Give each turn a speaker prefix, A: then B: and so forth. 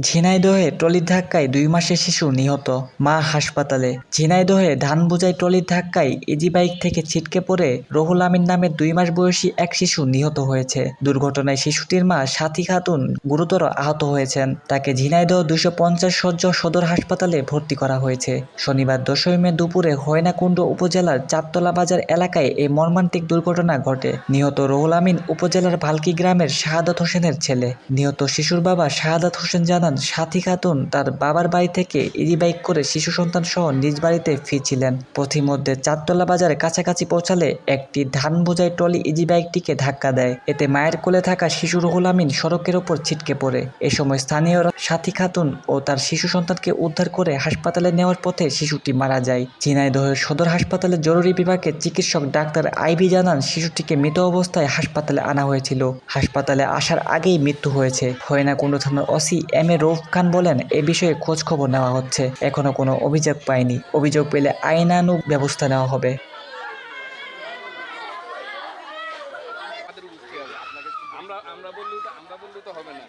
A: ঝিনাইদহে ট্রলির ধাক্কায় দুই মাসের শিশু নিহত। মা হাসপাতালে। ঝিনাইদহে ধান বোঝাই ট্রলির ধাক্কায় ইজি বাইক থেকে ছিটকে পড়ে রহুল আমিন নামের দুই মাস বয়সী এক শিশু নিহত হয়েছে। দুর্ঘটনায় শিশুটির মা সাথী খাতুন গুরুতর আহত হয়েছেন। তাকে ঝিনাইদহ দুশো পঞ্চাশ সজ্জ সদর হাসপাতালে ভর্তি করা হয়েছে। শনিবার দশই মে দুপুরে হয়নাকুণ্ড উপজেলার চারতলা বাজার এলাকায় এই মর্মান্তিক দুর্ঘটনা ঘটে। নিহত রহুল আমিন উপজেলার ভালকি গ্রামের শাহাদাত হোসেনের ছেলে। নিহত শিশুর বাবা শাহাদাত হোসেন জানান সাথী খাতুন তার বাবার বাড়ি থেকে ইজি বাইক করে শিশু সন্তান সহ নিজ বাড়িতে ফিরছিলেন। পথিমধ্যে চারতলা বাজারের কাছাকাছি পৌঁছালে একটি ধান বোঝাই ট্রলি ইজি বাইকটিকে ধাক্কা দেয়। এতে মায়ের কোলে থাকা শিশু রুহুল আমিন সড়কের ওপর ছিটকে পড়ে। এ সময় স্থানীয়রা সাথী খাতুন ও তার শিশু সন্তানকে উদ্ধার করে হাসপাতালে নেওয়ার পথে শিশুটি মারা যায়। ঝিনাইদহের সদর হাসপাতালের জরুরি বিভাগের চিকিৎসক ডাক্তার আইবি জানান, শিশুটিকে মৃত অবস্থায় হাসপাতালে আনা হয়েছিল। হাসপাতালে আসার আগেই মৃত্যু হয়েছে। ফয়নাকুণ্ড থানার OC M A Rauf Khan বলেন, এ বিষয়ে খোঁজ খবর নেওয়া হচ্ছে। এখনও কোনো অভিযোগ পায়নি অভিযোগ পেলে আইনানুগ ব্যবস্থা নেওয়া হবে।
B: হবে না